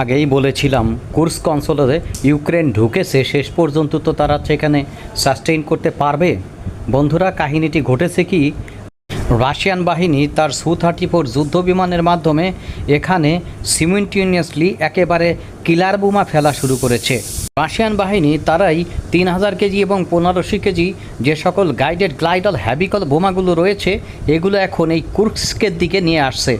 আগেই বলেছিলাম, কুর্স কনসোলে ইউক্রেন ঢুকেছে, শেষ পর্যন্ত তো তারা সেখানে সাস্টেইন করতে পারবে। বন্ধুরা, কাহিনীটি ঘটেছে কি? রাশিয়ান বাহিনী তার সু থার্টি ফোর যুদ্ধ বিমানের মাধ্যমে এখানে সিমিন্টিনিয়াসলি একেবারে কিলার বোমা ফেলা শুরু করেছে। রাশিয়ান বাহিনী, তারাই তিন হাজার কেজি এবং পনেরোশো কেজি যে সকল গাইডেড গ্লাইডল হ্যাবিকল বোমাগুলো রয়েছে, এগুলো এখন এই কুর্স্কের দিকে নিয়ে আসছে।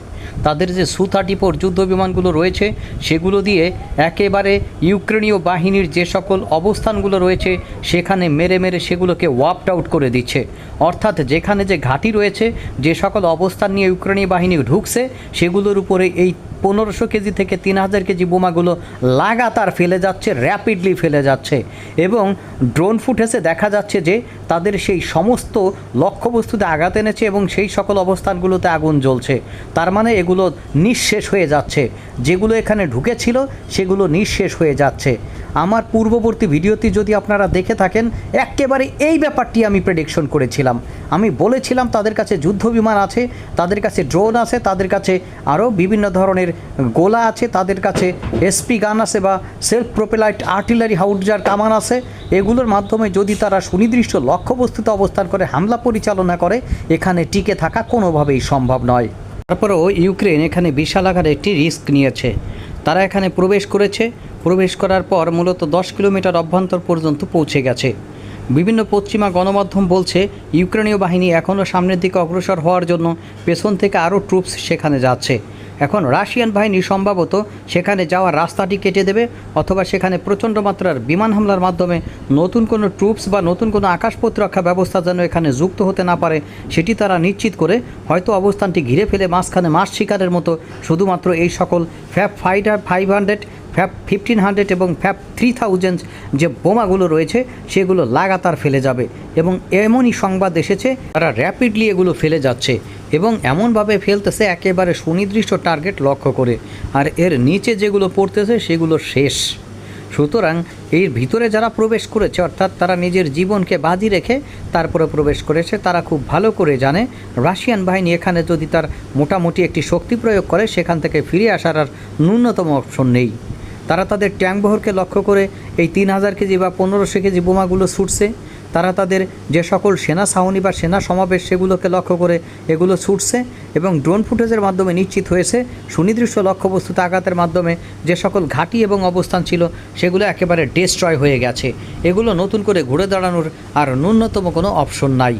তাদের যে সু থার্টি ফোর যুদ্ধ বিমানগুলো রয়েছে, সেগুলো দিয়ে একেবারে ইউক্রেনীয় বাহিনীর যে সকল অবস্থানগুলো রয়েছে, সেখানে মেরে মেরে সেগুলোকে ওয়াপড আউট করে দিচ্ছে। অর্থাৎ যেখানে যে ঘাঁটি রয়েছে, যে সকল অবস্থান নিয়ে ইউক্রেনীয় বাহিনী ঢুকছে, সেগুলোর উপরে এই পনেরোশো কেজি থেকে তিন হাজার কেজি বোমাগুলো লাগাতার ফেলে যাচ্ছে র্যাপিডলি ফেলে যাচ্ছে। এবং ড্রোন ফুটেজে দেখা যাচ্ছে যে তাদের সেই সমস্ত লক্ষ্যবস্তুতে আঘাত এনেছে এবং সেই সকল অবস্থানগুলোতে আগুন জ্বলছে। তার মানে এগুলো নিঃশেষ হয়ে যাচ্ছে। যেগুলো এখানে ঢুকেছিল, সেগুলো নিঃশেষ হয়ে যাচ্ছে। আমার পূর্ববর্তী ভিডিওটি যদি আপনারা দেখে থাকেন, একেবারে এই ব্যাপারটি আমি প্রেডিকশন করেছিলাম। আমি বলেছিলাম তাদের কাছে যুদ্ধ বিমান আছে, তাদের কাছে ড্রোন আছে, তাদের কাছে আরও বিভিন্ন ধরনের গোলা আছে, তাদের কাছে এসপি গান আছে বা সেলফ প্রোপেলাইট আর্টিলারি হাউজার কামান আছে। এগুলোর মাধ্যমে যদি তারা সুনির্দিষ্ট লক্ষ্যবস্তুতে অবস্থান করে হামলা পরিচালনা করে, এখানে টিকে থাকা কোনোভাবেই সম্ভব নয়। তারপরেও ইউক্রেন এখানে বিশাল আকারে একটি রিস্ক নিয়েছে। তারা এখানে প্রবেশ করেছে। প্রবেশ করার পর মূলত দশ কিলোমিটার অভ্যন্তর পর্যন্ত পৌঁছে গেছে। বিভিন্ন পশ্চিমা গণমাধ্যম বলছে, ইউক্রেনীয় বাহিনী এখনও সামনের দিকে অগ্রসর হওয়ার জন্য পেছন থেকে আরও ট্রুপস সেখানে যাচ্ছে। এখন রাশিয়ান বাহিনী সম্ভবত সেখানে যাওয়ার রাস্তাটি কেটে দেবে অথবা সেখানে প্রচণ্ড মাত্রার বিমান হামলার মাধ্যমে নতুন কোনো ট্রুপস বা নতুন কোনো আকাশ প্রতিরক্ষা ব্যবস্থা যেন এখানে যুক্ত হতে না পারে, সেটি তারা নিশ্চিত করে হয়তো অবস্থানটি ঘিরে ফেলে মাঝখানে মাস শিকারের মতো। শুধুমাত্র এই সকল FAB fighter five hundred FAB fifteen hundred এবং ফ্যাপ থ্রি থাউজেন্ড যে বোমাগুলো রয়েছে, সেগুলো লাগাতার ফেলে যাবে এবং এমনই সংবাদ এসেছে, তারা র্যাপিডলি এগুলো ফেলে যাচ্ছে এবং এমনভাবে ফেলতেছে একেবারে সুনির্দিষ্ট টার্গেট লক্ষ্য করে। আর এর নিচে যেগুলো পড়তেছে, সেগুলো শেষ। সুতরাং এর ভিতরে যারা প্রবেশ করেছে, অর্থাৎ তারা নিজের জীবনকে বাজি রেখে তারপরে প্রবেশ করেছে, তারা খুব ভালো করে জানে, রাশিয়ান বাহিনী এখানে যদি তার মোটামুটি একটি শক্তি প্রয়োগ করে, সেখান থেকে ফিরে আসার আর ন্যূনতম অপশন নেই। তারা তাদের ট্যাঙ্ক বহরকে লক্ষ্য করে এই তিন হাজার কেজি বা পনেরোশো কেজি বোমাগুলো ছুটছে। তারা তাদের যে সকল সেনা ছাউনি বা সেনা সমাবেশ সেগুলোকে লক্ষ্য করে এগুলো ছুটছে এবং ড্রোন ফুটেজের মাধ্যমে নিশ্চিত হয়েছে। সুনির্দিষ্ট লক্ষ্যবস্তুতে আঘাতের মাধ্যমে যে সকল ঘাঁটি এবং অবস্থান ছিল, সেগুলো একেবারে ডিস্ট্রয় হয়ে গেছে। এগুলো নতুন করে ঘুরে দাঁড়ানোর আর ন্যূনতম কোনো অপশন নাই।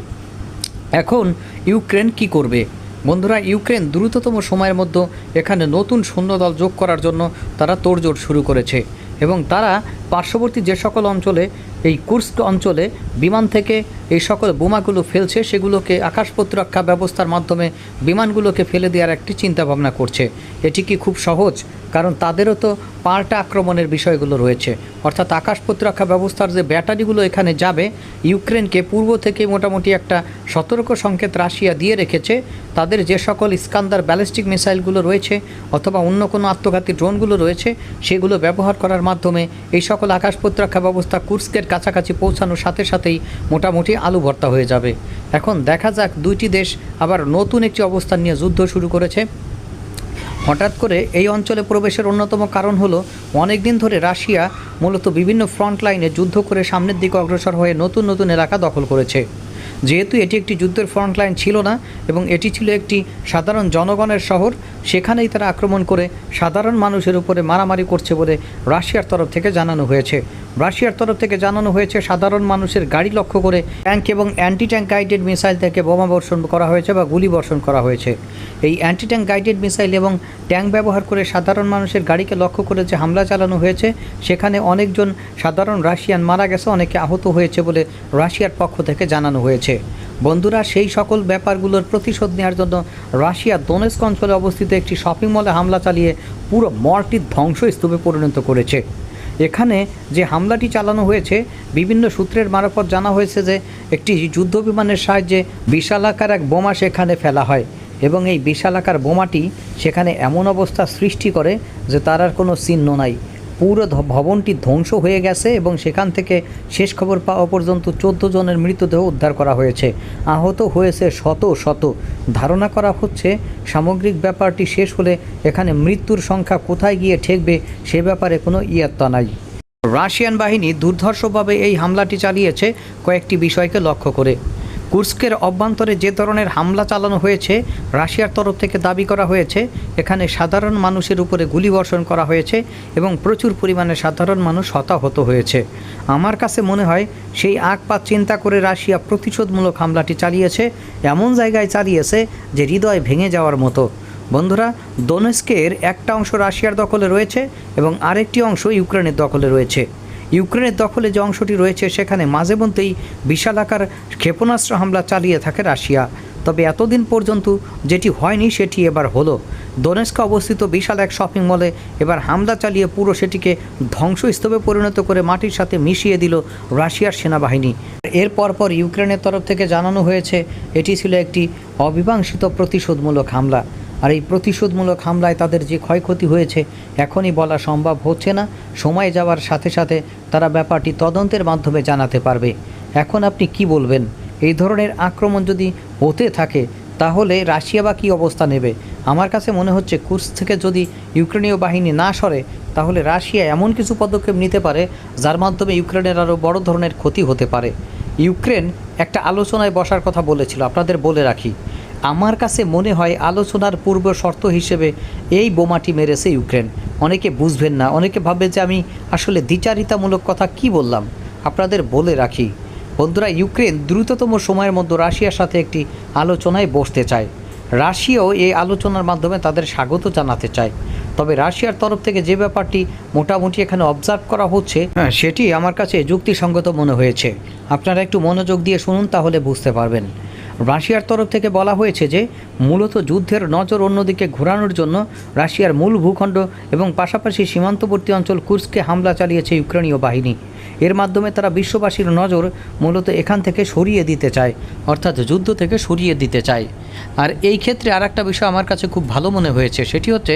এখন ইউক্রেন কি করবে? বন্ধুরা, ইউক্রেন দ্রুততম সময়ের মধ্যে এখানে নতুন সৈন্যদল যোগ করার জন্য তারা তোড়জোড় শুরু করেছে এবং তারা পার্শ্ববর্তী যে সকল অঞ্চলে, এই কুর্স্ক অঞ্চলে বিমান থেকে এই সকল বোমাগুলো ফেলছে, সেগুলোকে আকাশ প্রতিরক্ষা ব্যবস্থার মাধ্যমে বিমানগুলোকে ফেলে দেওয়ার একটি চিন্তাভাবনা করছে। এটি কি খুব সহজ? কারণ তাদেরও তো পাল্টা আক্রমণের বিষয়গুলো রয়েছে। অর্থাৎ আকাশ প্রতিরক্ষা ব্যবস্থার যে ব্যাটারিগুলো এখানে যাবে, ইউক্রেনকে পূর্ব থেকে মোটামুটি একটা সতর্ক সংকেত রাশিয়া দিয়ে রেখেছে। তাদের যে সকল ইস্কান্দার ব্যালিস্টিক মিসাইলগুলো রয়েছে অথবা অন্য কোনো আত্মঘাতী ড্রোনগুলো রয়েছে, সেগুলো ব্যবহার করার মাধ্যমে এই সকল আকাশ প্রতিরক্ষা ব্যবস্থা কুর্স্কের কাছাকাছি পৌঁছানোর সাথে সাথেই মোটামুটি আলু ভর্তা হয়ে যাবে। এখন দেখা যাক দুইটি দেশ আবার নতুন একটি অবস্থান নিয়ে যুদ্ধ শুরু করেছে। হঠাৎ করে এই অঞ্চলে প্রবেশের অন্যতম কারণ হলো অনেক দিন ধরে রাশিয়া মূলত বিভিন্ন ফ্রন্ট লাইনে যুদ্ধ করে সামনের দিকে অগ্রসর হয়ে নতুন নতুন এলাকা দখল করেছে। যেহেতু এটি একটি যুদ্ধের ফ্রন্ট লাইন ছিল না এবং এটি ছিল একটি সাধারণ জনগণের শহর সেখানেই তারা আক্রমণ করে সাধারণ মানুষের উপরে মারামারি করছে বলে রাশিয়ার তরফ থেকে জানানো হয়েছে। রাশিয়ার তরফ থেকে জানানো হয়েছে, সাধারণ মানুষের গাড়ি লক্ষ্য করে ট্যাঙ্ক এবং অ্যান্টি ট্যাঙ্ক গাইডেড মিসাইল থেকে বোমা বর্ষণ করা হয়েছে বা গুলি বর্ষণ করা হয়েছে। এই অ্যান্টি ট্যাঙ্ক গাইডেড মিসাইল এবং ট্যাঙ্ক ব্যবহার করে সাধারণ মানুষের গাড়িকে লক্ষ্য করে যে হামলা চালানো হয়েছে, সেখানে অনেকজন সাধারণ রাশিয়ান মারা গেছে, অনেকে আহত হয়েছে বলে রাশিয়ার পক্ষ থেকে জানানো হয়েছে। বন্ধুরা, সেই সকল ব্যাপারগুলোর প্রতিশোধ নেওয়ার জন্য রাশিয়া দোনেস্ক অঞ্চলে অবস্থিত একটি শপিং মলে হামলা চালিয়ে পুরো মলটির ধ্বংসস্তূপে পরিণত করেছে। এখানে যে হামলাটি চালানো হয়েছে, বিভিন্ন সূত্রের মারফত জানা হয়েছে যে একটি যুদ্ধ বিমানের সাহায্যে বিশালাকার এক বোমা সেখানে ফেলা হয় এবং এই বিশালাকার বোমাটি সেখানে এমন অবস্থা সৃষ্টি করে যে তার আর কোনো চিহ্ন নাই। পুরো ভবনটি ধ্বংস হয়ে গেছে এবং সেখান থেকে শেষ খবর পাওয়া পর্যন্ত চোদ্দ জনের মৃতদেহ উদ্ধার করা হয়েছে। আহত হয়েছে শত শত। ধারণা করা হচ্ছে সামগ্রিক ব্যাপারটি শেষ হলে এখানে মৃত্যুর সংখ্যা কোথায় গিয়ে ঠেকবে সে ব্যাপারে কোনো ইয়াত্তা নাই। রাশিয়ান বাহিনী দুর্ধর্ষভাবে এই হামলাটি চালিয়েছে কয়েকটি বিষয়কে লক্ষ্য করে। কুর্স্কের অভ্যন্তরে যে ধরনের হামলা চালানো হয়েছে, রাশিয়ার তরফ থেকে দাবি করা হয়েছে, এখানে সাধারণ মানুষের উপরে গুলিবর্ষণ করা হয়েছে এবং প্রচুর পরিমাণে সাধারণ মানুষ হতাহত হয়েছে। আমার কাছে মনে হয়, সেই আগপাত চিন্তা করে রাশিয়া প্রতিশোধমূলক হামলাটি চালিয়েছে, এমন জায়গায় চালিয়েছে যে হৃদয় ভেঙে যাওয়ার মতো। বন্ধুরা, দোনেস্কের একটা অংশ রাশিয়ার দখলে রয়েছে এবং আরেকটি অংশ ইউক্রেনের দখলে রয়েছে। ইউক্রেনের দখলে যে অংশটি রয়েছে, সেখানে মাঝে মধ্যেই বিশাল আকার ক্ষেপণাস্ত্র হামলা চালিয়ে থাকে রাশিয়া। তবে এতদিন পর্যন্ত যেটি হয়নি, সেটি এবার হলো। দোনেস্কে অবস্থিত বিশাল এক শপিং মলে এবার হামলা চালিয়ে পুরো সেটিকে ধ্বংসস্তূপে পরিণত করে মাটির সাথে মিশিয়ে দিল রাশিয়ার সেনাবাহিনী। এর পরপর ইউক্রেনের তরফ থেকে জানানো হয়েছে, এটি ছিল একটি অবিবাংশিত প্রতিশোধমূলক হামলা। আর এই প্রতিশোধমূলক হামলায় তাদের যে ক্ষয়ক্ষতি হয়েছে, এখনই বলা সম্ভব হচ্ছে না। সময় যাওয়ার সাথে সাথে তারা ব্যাপারটি তদন্তের মাধ্যমে জানাতে পারবে। এখন আপনি কি বলবেন? এই ধরনের আক্রমণ যদি হতে থাকে, তাহলে রাশিয়া বা কী অবস্থা নেবে? আমার কাছে মনে হচ্ছে কুর্স থেকে যদি ইউক্রেনীয় বাহিনী না সরে, তাহলে রাশিয়া এমন কিছু পদক্ষেপ নিতে পারে, যার মাধ্যমে ইউক্রেনের আরও বড় ধরনের ক্ষতি হতে পারে। ইউক্রেন একটা আলোচনায় বসার কথা বলেছিল, আপনাদের বলে রাখি। আমার কাছে মনে হয় আলোচনার পূর্ব শর্ত হিসেবে এই বোমাটি মেরেছে ইউক্রেন। অনেকে বুঝবেন না অনেকে ভাববে যে আমি আসলে দ্বিচারিতামূলক কথা কি বললাম। আপনাদের বলে রাখি বন্ধুরা ইউক্রেন দ্রুততম সময়ের মধ্যে রাশিয়ার সাথে একটি আলোচনায় বসতে চায়। রাশিয়াও এই আলোচনার মাধ্যমে তাদের স্বাগত জানাতে চায়। তবে রাশিয়ার তরফ থেকে যে ব্যাপারটি মোটামুটি এখানে অবজার্ভ করা হচ্ছে হ্যাঁ, সেটি আমার কাছে যুক্তিসঙ্গত মনে হয়েছে। আপনারা একটু মনোযোগ দিয়ে শুনুন তাহলে বুঝতে পারবেন। রাশিয়ার তরফ থেকে বলা হয়েছে যে, মূলত যুদ্ধের নজর অন্যদিকে ঘোরানোর জন্য রাশিয়ার মূল ভূখণ্ড এবং পাশাপাশি সীমান্তবর্তী অঞ্চল কুর্সকে হামলা চালিয়েছে ইউক্রেনীয় বাহিনী। এর মাধ্যমে তারা বিশ্ববাসীর নজর মূলত এখান থেকে সরিয়ে দিতে চায়, অর্থাৎ যুদ্ধ থেকে সরিয়ে দিতে চায়। আর এই ক্ষেত্রে আর একটা বিষয় আমার কাছে খুব ভালো মনে হয়েছে, সেটি হচ্ছে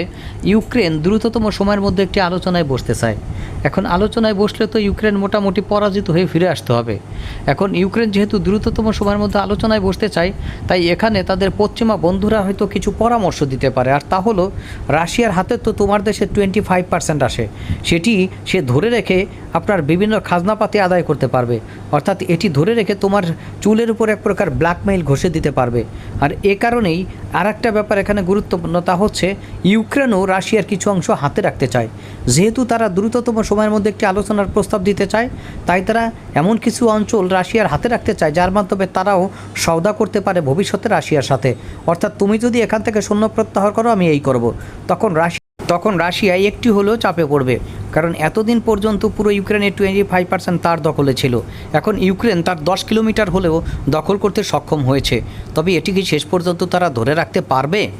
ইউক্রেন দ্রুততম সময়ের মধ্যে একটি আলোচনায় বসতে চায়। এখন আলোচনায় বসলে তো ইউক্রেন মোটামুটি পরাজিত হয়ে ফিরে আসতে হবে। এখন ইউক্রেন যেহেতু দ্রুততম সময়ের মধ্যে আলোচনায় বসতে চায়, তাই এখানে তাদের পশ্চিমা বন্ধুরা হয়তো কিছু পরামর্শ দিতে পারে। আর তা হলো, রাশিয়ার হাতে তো তোমার দেশে টোয়েন্টি ফাইভ পার্সেন্ট আসে। সেটি সে ধরে রেখে আপনার বিভিন্ন খাজনাপাতি আদায় করতে পারবে। অর্থাৎ এটি ধরে রেখে তোমার চুলের উপর এক প্রকার ব্ল্যাকমেইল ঘষে দিতে পারবে। আর এ কারণেই আর একটা ব্যাপার এখানে গুরুত্বপূর্ণ, তা হচ্ছে ইউক্রেনও রাশিয়ার কিছু অংশ হাতে রাখতে চায়। যেহেতু তারা দ্রুততম সময়ের মধ্যে একটি আলোচনার প্রস্তাব দিতে চায়, তাই তারা এমন কিছু অঞ্চল রাশিয়ার হাতে রাখতে চায়, যার মাধ্যমে তারাও সওদা করতে পারে ভবিষ্যতে রাশিয়ার সাথে। অর্থাৎ তুমি যদি এখান থেকে শূন্য প্রত্যাহার করো, আমি এই করব। তখন রাশিয়া তখন রাশিয়া একটি হলেও চাপে পড়বে, কারণ এতদিন পর্যন্ত পুরো ইউক্রেনের টোয়েন্টি ফাইভ পার্সেন্ট তার দখলে ছিল। এখন ইউক্রেন তার দশ কিলোমিটার হলেও দখল করতে সক্ষম হয়েছে। তবে এটি কি শেষ পর্যন্ত তারা ধরে রাখতে পারবে?